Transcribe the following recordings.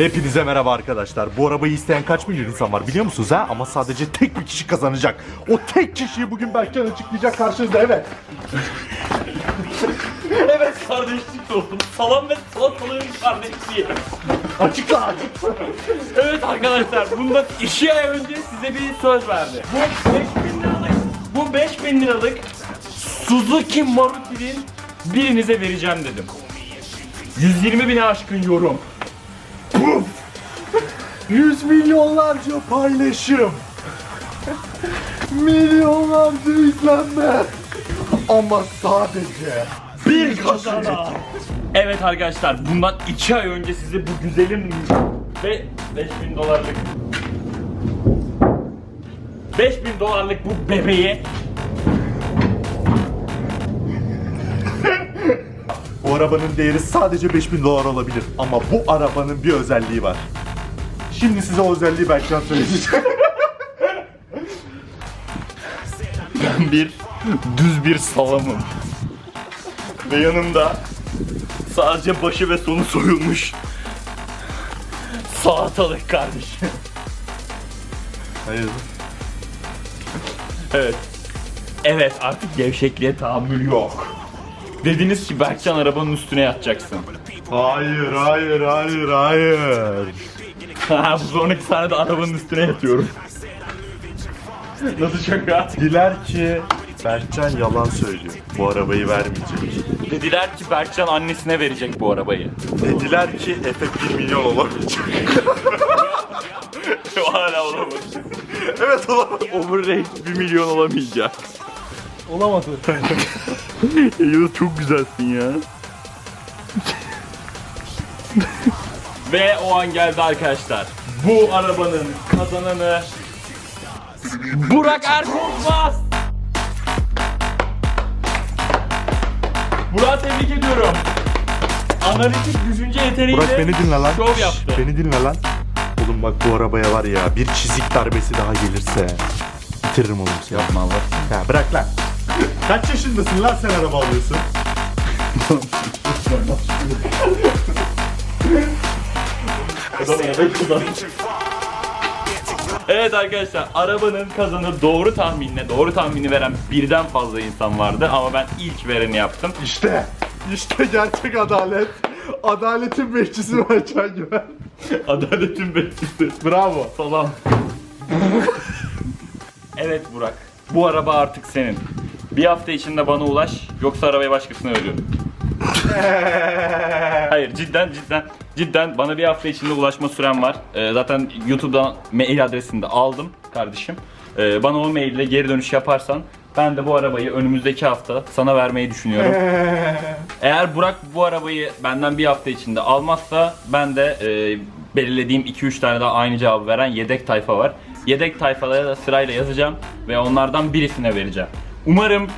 Hepinize merhaba arkadaşlar. Bu arabayı isteyen kaç milyon insan var biliyor musunuz ha? Ama sadece tek bir kişi kazanacak. O tek kişiyi bugün Berkcan açıklayacak karşınızda evet. Evet kardeşlik dostum. Salam ve salatalığın kardeşliği. Açıkla açıkla. Evet arkadaşlar bundan iki ay önce size bir söz verdi. Bu 5000 liralık, bu 5000 liralık Suzuki Maruti'nin birinize vereceğim dedim. 120 bine aşkın yorum. Yüz milyonlarca paylaşım. Milyonlarca izlenme. Ama sadece bir kazanan. Evet arkadaşlar bundan iki ay önce size bu güzelim ve 5000 dolarlık 5000 dolarlık bu bebeği Bu arabanın değeri sadece 5000 dolar olabilir. Ama bu arabanın bir özelliği var. Şimdi size o özelliği Berkcan söyleyecek. bir düz bir salamım. Ve yanımda sadece başı ve sonu soyulmuş salatalık kardeşim. Hayır. Evet. Evet artık gevşekliğe tahammül yok. Dediniz ki Berkcan arabanın üstüne yatacaksın. Hayır, hayır, hayır, hayır. Ha, Bu sonraki sahnede arabanın üstüne yatıyorum. Nasıl şaka? Diler ki Berkcan yalan söylüyor. Bu arabayı vermeyecek. Dediler ki Berkcan annesine verecek bu arabayı. Dediler ki Efe 1 milyon olamayacak. Hala olamadı. evet olamaz. Overrate 1 milyon olamayacak. Olamadı. Yunus çok güzelsin ya. Ve o an geldi arkadaşlar. Bu arabanın kazananı Burak Erkorkmaz. Burak'ı tebrik ediyorum. Analitik düşünce yeteneğiyle Burak beni dinle lan. şov yaptı. Beni dinle lan. Oğlum bak bu arabaya var ya bir çizik darbesi daha gelirse bitiririm oğlum seni. Yapma Allah. Ya bırak lan. Kaç yaşındasın lan sen araba alıyorsun? Evet arkadaşlar arabanın kazanı doğru tahminle doğru tahmini veren birden fazla insan vardı ama ben ilk vereni yaptım. İşte. işte gerçek adalet. Adaletin bekçisi Berkcan Güven. Adaletin bekçisi. Bravo. Salam. evet Burak. Bu araba artık senin. Bir hafta içinde bana ulaş yoksa arabayı başkasına veriyorum. Hayır cidden cidden cidden bana bir hafta içinde ulaşma süren var. Ee, zaten YouTube'dan mail adresini de aldım kardeşim. Ee, bana o maille geri dönüş yaparsan ben de bu arabayı önümüzdeki hafta sana vermeyi düşünüyorum. Eğer Burak bu arabayı benden bir hafta içinde almazsa ben de e, belirlediğim 2-3 tane daha aynı cevabı veren yedek tayfa var. Yedek tayfalara da sırayla yazacağım ve onlardan birisine vereceğim. Umarım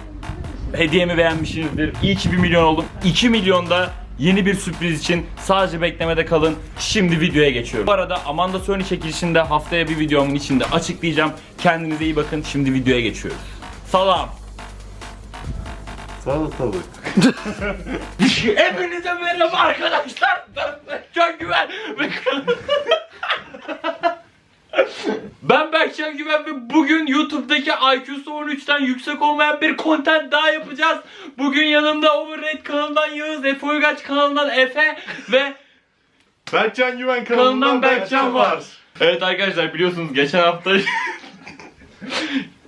hediyemi beğenmişsinizdir. İyi ki 1 milyon oldum. 2 milyonda yeni bir sürpriz için sadece beklemede kalın. Şimdi videoya geçiyorum. Bu arada Amanda Sony çekilişinde haftaya bir videomun içinde açıklayacağım. Kendinize iyi bakın. Şimdi videoya geçiyoruz. Salam. Salatalık. Hepinize merhaba arkadaşlar. Ben Berkcan Güven ve Ben Berkcan Güven ve bugün YouTube'daki IQ'su 13'ten yüksek olmayan bir content daha yapacağız. Bugün yanımda Overrate kanalından Yağız, Efe Uygaç kanalından Efe ve Berkcan Güven kanalından kanalından Berkcan var. Evet arkadaşlar biliyorsunuz geçen hafta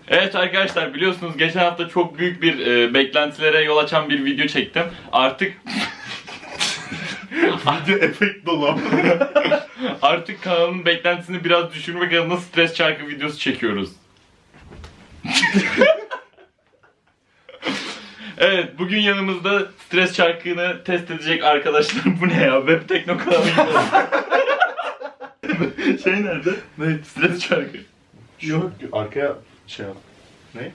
Evet arkadaşlar biliyorsunuz geçen hafta çok büyük bir e, beklentilere yol açan bir video çektim. Artık Video efekt dolu. Artık kanalın beklentisini biraz düşürmek adına stres şarkı videosu çekiyoruz. evet, bugün yanımızda stres şarkını test edecek arkadaşlar. Bu ne ya? Web Tekno kanalı şey nerede? Ne? Stres şarkı. Yok arkaya şey yap. Ne?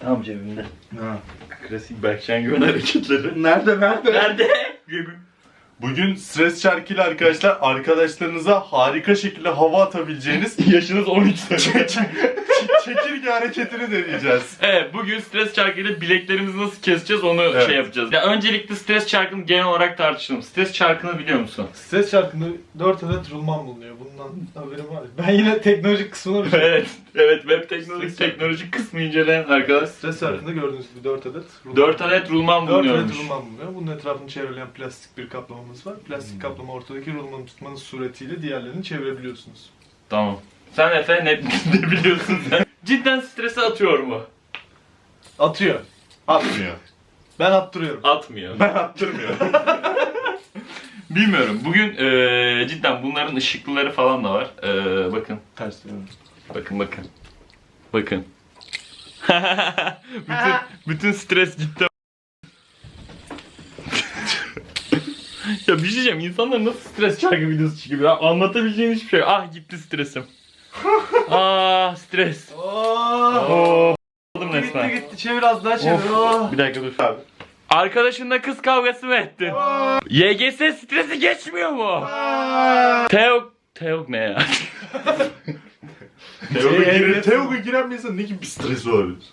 Tamam cebimde. Ha. Klasik Berkcan Güven hareketleri. Nerede nerede? Nerede? Bugün stres şarkıyla arkadaşlar arkadaşlarınıza harika şekilde hava atabileceğiniz Yaşınız 13 sene. Çekirge hareketini deneyeceğiz. Evet bugün stres çarkıyla bileklerimizi nasıl keseceğiz onu Evet. şey yapacağız. Ya öncelikle stres çarkını genel olarak tartışalım. Stres çarkını biliyor musun? Stres çarkında 4 adet rulman bulunuyor. Bundan haberim var. Ben yine teknolojik kısmına bir şey. evet. Evet web teknoloji teknoloji kısmı inceleyen arkadaş. Stres çarkında gördüğünüz gibi 4 adet rulman. 4 adet rulman 4 adet bulunuyormuş. rulman bulunuyor. Bunun etrafını çevreleyen plastik bir kaplamamız var. Plastik kaplama ortadaki rulmanı tutmanız suretiyle diğerlerini çevirebiliyorsunuz. Tamam. Sen Efe ne, ne biliyorsun sen? Cidden strese atıyor mu? Atıyor. Atmıyor. Ben attırıyorum. Atmıyor. Ben attırmıyorum. Bilmiyorum. Bugün eee, cidden bunların ışıklıları falan da var. Eee, bakın. Ters dönüyorum. Bakın bakın. Bakın. bütün, bütün stres cidden. ya bir şey diyeceğim. İnsanlar nasıl stres çarkı videosu çıkıyor? Ya anlatabileceğim hiçbir şey yok. Ah gitti stresim. ah stres. Oo. Oldum Gitti resmen. gitti çevir az daha çevir. Oh. Bir dakika dur. Arkadaşınla kız kavgası mı ettin? YGS stresi geçmiyor mu? Teok Teok ne ya? Teoga giren. Teoga giren bir insan ne gibi bir stresi olabilir?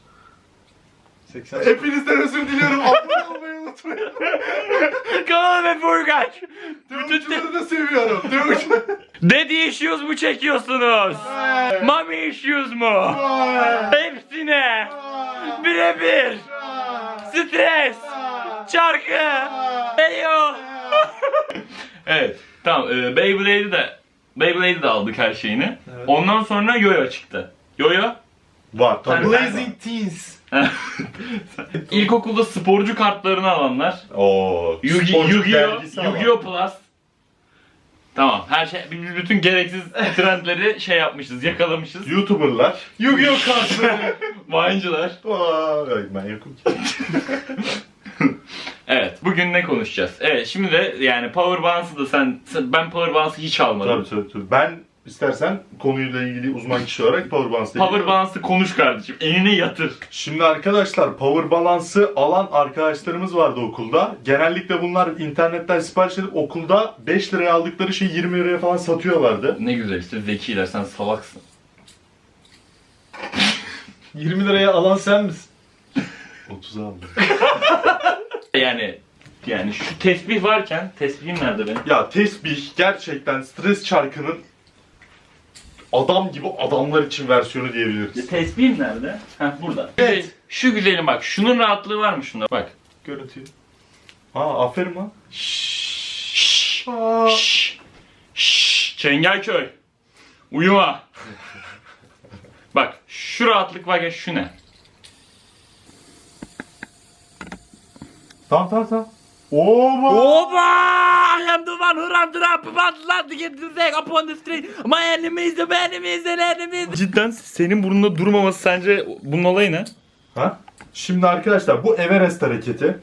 80 Hepinizden özür diliyorum. unutmayın. Kaan ve Furkaç. Teoga'ları da seviyorum. Teoga. Daddy issues mu çekiyorsunuz? Mommy issues mu? Hepsine. Birebir. Stres. Çarkı. Eyo. evet. Tamam. E, Beyblade'i de Beyblade'i de aldık her şeyini. Evet. Ondan sonra Yoyo çıktı. Yoyo Var tabii. Blazing Teens. İlkokulda sporcu kartlarını alanlar. Oo. Sporcu Yu-Gi-Oh! ama. Yu-Gi-Oh! Plus. Tamam her şey bütün gereksiz trendleri şey yapmışız, yakalamışız. YouTuber'lar. Yu-Gi-Oh kartları. Aa, evet, ben yokum ki. Evet, bugün ne konuşacağız? Evet, şimdi de yani Power Balance'ı da sen, sen- ben Power Balance'ı hiç almadım. tabii tabii tabii. Ben istersen konuyla ilgili uzman kişi olarak Power Balance'la Power Balance'ı konuş kardeşim. Eline yatır. Şimdi arkadaşlar Power Balance'ı alan arkadaşlarımız vardı okulda. Genellikle bunlar internetten sipariş edip okulda 5 liraya aldıkları şeyi 20 liraya falan satıyorlardı. Ne güzel işte zekiler sen salaksın. 20 liraya alan sen misin? 30 aldım. Yani yani şu tesbih varken tesbihim nerede benim? Ya tesbih gerçekten stres çarkının adam gibi adamlar için versiyonu Ya diyebiliriz. tesbihim nerede? Heh burada. Evet. Şu güzelim bak. Şunun rahatlığı var mı şunda? Bak. Görüntüyü. Ha aferin lan. Şşş. Şşş. Şşş. Çengelköy. Uyuma. Bak şu rahatlık var ya şu ne? Tamam tamam tamam. Oba! Oba! I am the one who the rap about to get the thing upon the street. My enemies, the enemies, the enemies. Cidden senin burnunda durmaması sence bunun olayı ne? Ha? Şimdi arkadaşlar bu Everest hareketi.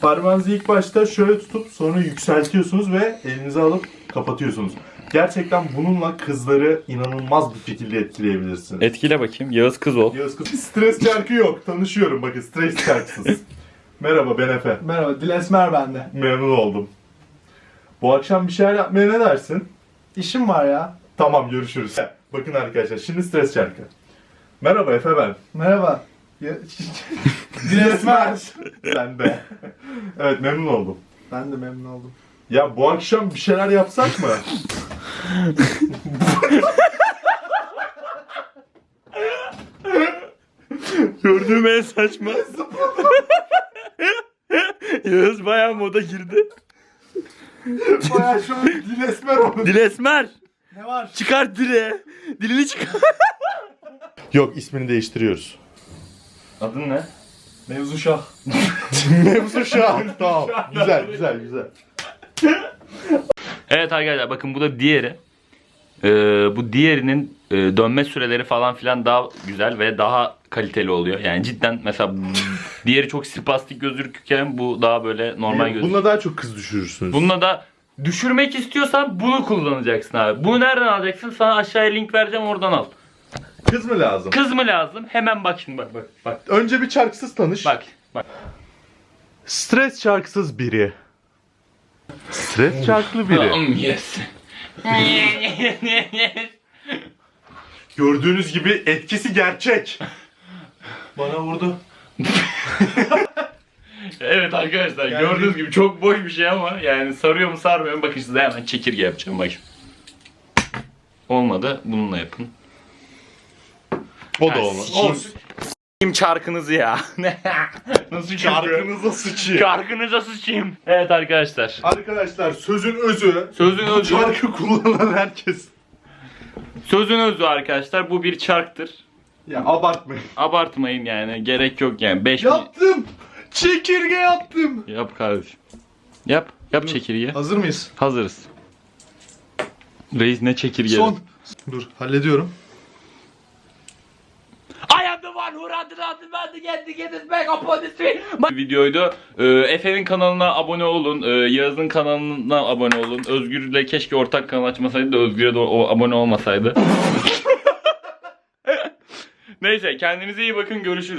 Parmağınızı ilk başta şöyle tutup sonra yükseltiyorsunuz ve elinize alıp kapatıyorsunuz. Gerçekten bununla kızları inanılmaz bir şekilde etkileyebilirsiniz. Etkile bakayım. Yağız kız ol. Yağız kız- Stres çarkı yok. Tanışıyorum bakın stres çarksız. Merhaba ben Efe. Merhaba, Dil Esmer bende. Memnun oldum. Bu akşam bir şeyler yapmaya ne dersin? İşim var ya. Tamam görüşürüz. Bakın arkadaşlar şimdi stres çarkı. Merhaba Efe ben. Merhaba. Ya- Dil Esmer. ben de. evet memnun oldum. ben de memnun oldum. Ya bu akşam bir şeyler yapsak mı? Gördüğüm en saçma. Yağız bayağı moda girdi. Baya şu an dil esmer oldu. Dil esmer. Ne var? Çıkart dili. Dilini çıkar. Yok ismini değiştiriyoruz. Adın ne? Mevzu şah. Mevzu şu an. tamam. Güzel güzel güzel. Evet arkadaşlar bakın bu da diğeri. Ee, bu diğerinin e, dönme süreleri falan filan daha güzel ve daha kaliteli oluyor. Yani cidden mesela diğeri çok spastik gözükürken bu daha böyle normal gözüküyor. Bununla daha çok kız düşürürsünüz. Bununla da düşürmek istiyorsan bunu kullanacaksın abi. Bunu nereden alacaksın? Sana aşağıya link vereceğim oradan al. Kız mı lazım? Kız mı lazım? Hemen bak şimdi bak bak bak. Önce bir çarksız tanış. Bak bak. Stres çarksız biri. Stres çarklı biri. Yes. Gördüğünüz gibi etkisi gerçek. Bana vurdu. Evet arkadaşlar Yani- gördüğünüz gibi çok boş bir şey ama yani sarıyor mu sarmıyor mu bakın size hemen çekirge yapacağım bakın. Olmadı bununla yapın. O da Ha, olmaz. sikeyim. Olsun. Kim çarkınızı ya? Nasıl? Çarkınıza sıçayım. Çarkınıza sıçayım. Evet arkadaşlar. Arkadaşlar sözün özü. Sözün özü. çarkı kullanan herkes. Sözün özü arkadaşlar bu bir çarktır. Ya abartmayın. Abartmayın yani gerek yok yani 5 Yaptım. Çekirge yaptım. Yap kardeşim. Yap. Yap çekirge. Hazır mıyız? Hazırız. Reis ne çekirge? Son. Dur hallediyorum. I am the one who run the run the get the get it back upon the street. Videoydu. Ee, Efe'nin kanalına abone olun. Ee, Yağız'ın kanalına abone olun. Özgür'le keşke ortak kanal açmasaydı da Özgür'e de o abone olmasaydı. Neyse kendinize iyi bakın görüşürüz.